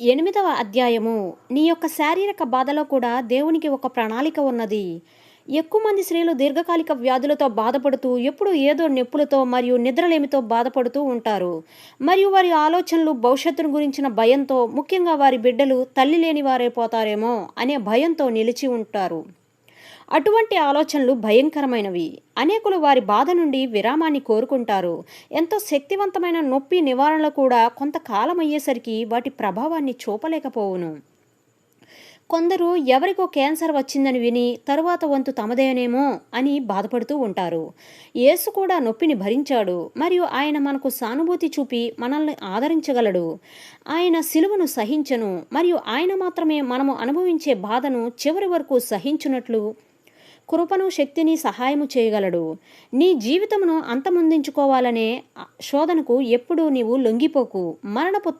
ఎనిమిదవ అధ్యాయము. నీ యొక్క శారీరక బాధలో కూడా దేవునికి ఒక ప్రణాళిక ఉన్నది. ఎక్కువ మంది స్త్రీలు దీర్ఘకాలిక వ్యాధులతో బాధపడుతూ ఎప్పుడు ఏదో నొప్పులతో మరియు నిద్రలేమితో బాధపడుతూ ఉంటారు. మరియు వారి ఆలోచనలు భవిష్యత్తును గురించిన భయంతో ముఖ్యంగా వారి బిడ్డలు తల్లి లేని వారైపోతారేమో అనే భయంతో నిలిచి ఉంటారు. అటువంటి ఆలోచనలు భయంకరమైనవి. అనేకులు వారి బాధ నుండి విరామాన్ని కోరుకుంటారు. ఎంతో శక్తివంతమైన నొప్పి నివారణలు కూడా కొంతకాలం అయ్యేసరికి వాటి ప్రభావాన్ని చూపలేకపోవును. కొందరు ఎవరికో క్యాన్సర్ వచ్చిందని విని తరువాత వంతు తమదేనేమో అని బాధపడుతూ ఉంటారు. యేసు కూడా నొప్పిని భరించాడు. మరియు ఆయన మనకు సానుభూతి చూపి మనల్ని ఆదరించగలడు. ఆయన సిలువను సహించను. మరియు ఆయన మాత్రమే మనము అనుభవించే బాధను చివరి వరకు సహించున్నట్లు కృపను శక్తిని సహాయము చేయగలడు. నీ జీవితమును అంతమొందించుకోవాలనే శోధనకు ఎప్పుడూ నీవు లొంగిపోకు. మరణపు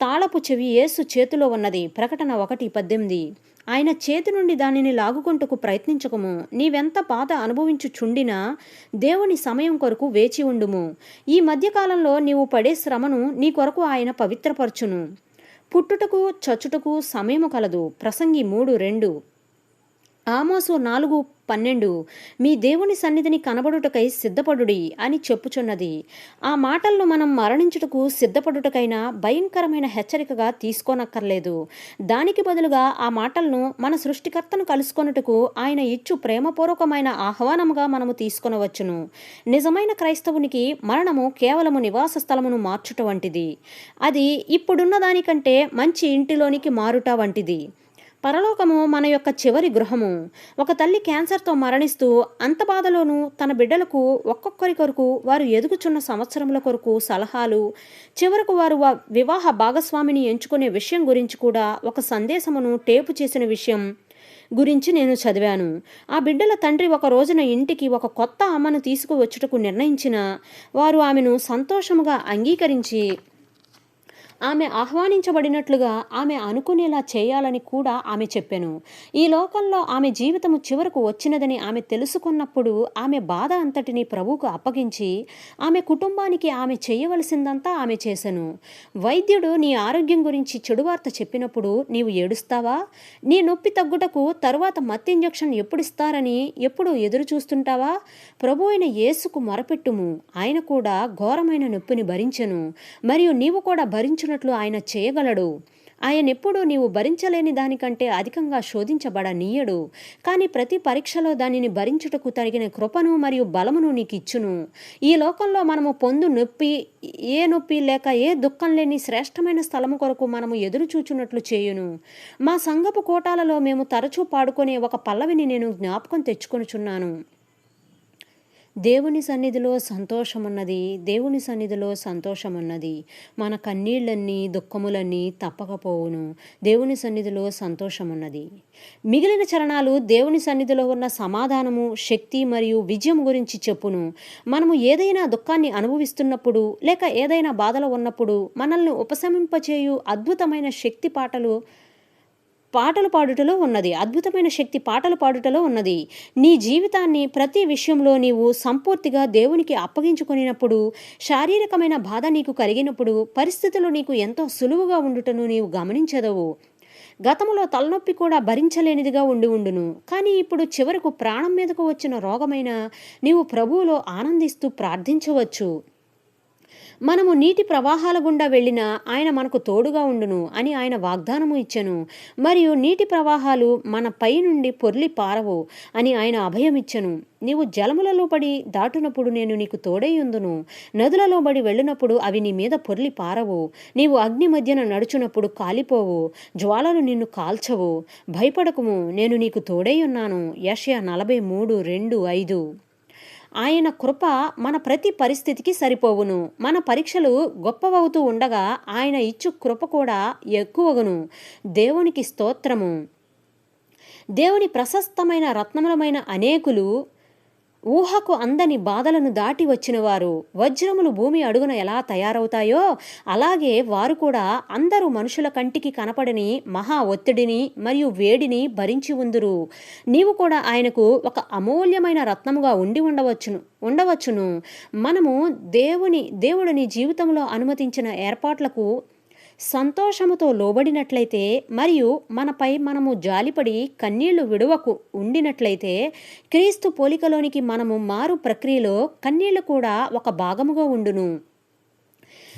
తాళపు చెవి యేసు చేతిలో ఉన్నది. ప్రకటన ఒకటి పద్దెనిమిది. ఆయన చేతి నుండి దానిని లాగుకొంటుకు ప్రయత్నించకము. నీవెంత బాధ అనుభవించుచుండినా దేవుని సమయం కొరకు వేచి ఉండుము. ఈ మధ్యకాలంలో నీవు పడే శ్రమను నీ కొరకు ఆయన పవిత్రపరచును. పుట్టుటకు చచ్చుటకు సమయము కలదు. ప్రసంగి మూడు రెండు. ఆమోసు నాలుగు పన్నెండు. మీ దేవుని సన్నిధిని కనబడుటకై సిద్ధపడుడి అని చెప్పుచున్నది. ఆ మాటలను మనం మరణించుటకు సిద్ధపడుటకైనా భయంకరమైన హెచ్చరికగా తీసుకోనక్కర్లేదు. దానికి బదులుగా ఆ మాటలను మన సృష్టికర్తను కలుసుకొనుటకు ఆయన ఇచ్చు ప్రేమపూర్వకమైన ఆహ్వానముగా మనము తీసుకొనవచ్చును. నిజమైన క్రైస్తవునికి మరణము కేవలము నివాస స్థలమును మార్చుట వంటిది. అది ఇప్పుడున్న దానికంటే మంచి ఇంటిలోనికి మారుట వంటిది. పరలోకము మన యొక్క చివరి గృహము. ఒక తల్లి క్యాన్సర్తో మరణిస్తూ అంత బాధలోనూ తన బిడ్డలకు ఒక్కొక్కరి కొరకు వారు ఎదుగుచున్న సంవత్సరముల కొరకు సలహాలు చివరకు వారు వివాహ భాగస్వామిని ఎంచుకునే విషయం గురించి కూడా ఒక సందేశమును టేపు చేసిన విషయం గురించి నేను చదివాను. ఆ బిడ్డల తండ్రి ఒక రోజున ఇంటికి ఒక కొత్త అమ్మను తీసుకువచ్చుటకు నిర్ణయించిన వారు ఆమెను సంతోషముగా అంగీకరించి ఆమె ఆహ్వానించబడినట్లుగా ఆమె అనుకునేలా చేయాలని కూడా ఆమె చెప్పెను. ఈ లోకంలో ఆమె జీవితము చివరకు వచ్చినదని ఆమె తెలుసుకున్నప్పుడు ఆమె బాధ అంతటిని ప్రభువుకు అప్పగించి ఆమె కుటుంబానికి ఆమె చేయవలసిందంతా ఆమె చేశాను వైద్యుడు నీ ఆరోగ్యం గురించి చెడువార్త చెప్పినప్పుడు నీవు ఏడుస్తావా? నీ నొప్పి తగ్గుటకు తరువాత మత్తు ఇంజక్షన్ ఎప్పుడు ఇస్తారని ఎప్పుడు ఎదురు చూస్తుంటావా ప్రభు అయిన యేసుకు మొరపెట్టుము. ఆయన కూడా ఘోరమైన నొప్పిని భరించెను. మరియు నీవు కూడా భరించు భరించినట్లు ఆయన చేయగలడు. ఆయన ఎప్పుడూ నీవు భరించలేని దానికంటే అధికంగా శోధించబడనీయడు. కానీ ప్రతి పరీక్షలో దానిని భరించుటకు తగిన కృపను మరియు బలమును నీకు ఇచ్చును ఈ లోకంలో మనము పొందు నొప్పి ఏ నొప్పి లేక ఏ దుఃఖం లేని శ్రేష్టమైన స్థలము కొరకు మనము ఎదురు చూచున్నట్లు చేయును. మా సంగపు కోటాలలో మేము తరచూ పాడుకునే ఒక పల్లవిని నేను జ్ఞాపకం తెచ్చుకొనుచున్నాను. దేవుని సన్నిధిలో సంతోషమున్నది దేవుని సన్నిధిలో సంతోషమున్నది. మన కన్నీళ్ళన్నీ దుఃఖములన్నీ తప్పకపోవును. దేవుని సన్నిధిలో సంతోషమున్నది. మిగిలిన చరణాలు దేవుని సన్నిధిలో ఉన్న సమాధానము శక్తి మరియు విజయం గురించి చెప్పును. మనము ఏదైనా దుఃఖాన్ని అనుభవిస్తున్నప్పుడు లేక ఏదైనా బాధలో ఉన్నప్పుడు మనల్ని ఉపశమింపచేయు అద్భుతమైన శక్తి పాటలు పాటలు పాడుటలో ఉన్నది. అద్భుతమైన శక్తి పాటలు పాడుటలో ఉన్నది. నీ జీవితాన్ని ప్రతి విషయంలో నీవు సంపూర్తిగా దేవునికి అప్పగించుకునినప్పుడు శారీరకమైన బాధ నీకు కలిగినప్పుడు పరిస్థితులు నీకు ఎంతో సులువుగా ఉండుటను నీవు గమనించదవు. గతంలో తలనొప్పి కూడా భరించలేనిదిగా ఉండి ఉండును. కానీ ఇప్పుడు చివరకు ప్రాణం మీదకు వచ్చిన రోగమైన నీవు ప్రభువులో ఆనందిస్తూ ప్రార్థించవచ్చు. మనము నీటి ప్రవాహాల గుండా వెళ్ళినా ఆయన మనకు తోడుగా ఉండును అని ఆయన వాగ్దానము ఇచ్చెను. మరియు నీటి ప్రవాహాలు మన పై నుండి పొర్లి పారవు అని ఆయన అభయమిచ్చెను నీవు జలములలో పడి దాటునప్పుడు నేను నీకు తోడై ఉందును నదులలో పడి వెళ్ళినప్పుడు అవి నీ మీద పొర్లి పారవు. నీవు అగ్ని మధ్యన నడుచునప్పుడు కాలిపోవు. జ్వాలలు నిన్ను కాల్చవు. భయపడకుము నేను నీకు తోడై ఉన్నాను. యషయా నలభై మూడు రెండు ఐదు. ఆయన కృప మన ప్రతి పరిస్థితికి సరిపోవును. మన పరీక్షలు గొప్పవవుతూ ఉండగా ఆయన ఇచ్చు కృప కూడా ఎక్కువగును. దేవునికి స్తోత్రము. దేవుని ప్రశస్తమైన రత్నములమైన అనేకులు ఊహకు అందని బాధలను దాటి వచ్చిన వారు వజ్రములు భూమి అడుగున ఎలా తయారవుతాయో అలాగే వారు కూడా అందరూ మనుషుల కంటికి కనపడని మహా ఒత్తిడిని మరియు వేడిని భరించి ఉందురు. నీవు కూడా ఆయనకు ఒక అమూల్యమైన రత్నముగా ఉండి ఉండవచ్చును ఉండవచ్చును. మనము దేవుని దేవుడిని జీవితంలో అనుమతించిన ఏర్పాట్లకు సంతోషముతో లోబడినట్లయితే మరియు మనపై మనము జాలిపడి కన్నీళ్ళు విడువకు ఉండినట్లయితే క్రీస్తు పోలికలోనికి మనము మారు ప్రక్రియలో కన్నీళ్ళు కూడా ఒక భాగముగా ఉండును.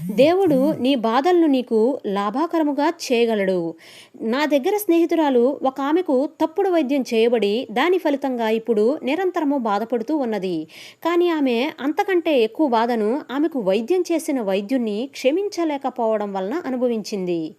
దేవుడు నీ బాధలను నీకు లాభాకరముగా చేయగలడు. నా దగ్గర స్నేహితురాలు ఒక ఆమెకు తప్పుడు వైద్యం చేయబడి దాని ఫలితంగా ఇప్పుడు నిరంతరము బాధపడుతూ ఉన్నది. కానీ ఆమె అంతకంటే ఎక్కువ బాధను ఆమెకు వైద్యం చేసిన వైద్యుణ్ణి క్షమించలేకపోవడం వలన అనుభవించింది.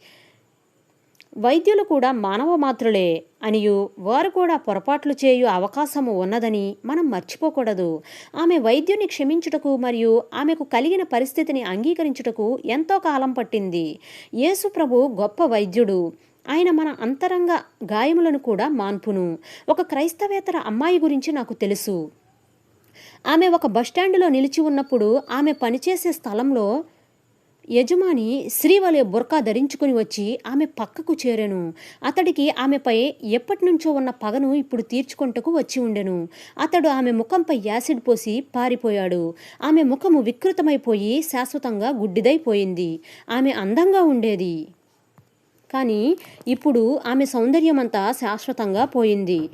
వైద్యులు కూడా మానవ మాత్రులే అనియు. వారు కూడా పొరపాట్లు చేయు అవకాశము ఉన్నదని మనం మర్చిపోకూడదు. ఆమె వైద్యుని క్షమించుటకు మరియు ఆమెకు కలిగిన పరిస్థితిని అంగీకరించుటకు ఎంతో కాలం పట్టింది. యేసు ప్రభు గొప్ప వైద్యుడు. ఆయన మన అంతరంగ గాయములను కూడా మాన్పును. ఒక క్రైస్తవేతర అమ్మాయి గురించి నాకు తెలుసు. ఆమె ఒక బస్టాండులో నిలిచి ఉన్నప్పుడు ఆమె పనిచేసే స్థలంలో యజమాని శ్రీవలే బుర్కా ధరించుకుని వచ్చి ఆమె పక్కకు చేరెను. అతడికి ఆమెపై ఎప్పటి నుంచో ఉన్న పగను ఇప్పుడు తీర్చుకుంటకు వచ్చి ఉండెను. అతడు ఆమె ముఖంపై యాసిడ్ పోసి పారిపోయాడు. ఆమె ముఖము వికృతమైపోయి శాశ్వతంగా గుడ్డిదైపోయింది. ఆమె అందంగా ఉండేది. కానీ ఇప్పుడు ఆమె సౌందర్యమంతా శాశ్వతంగా పోయింది.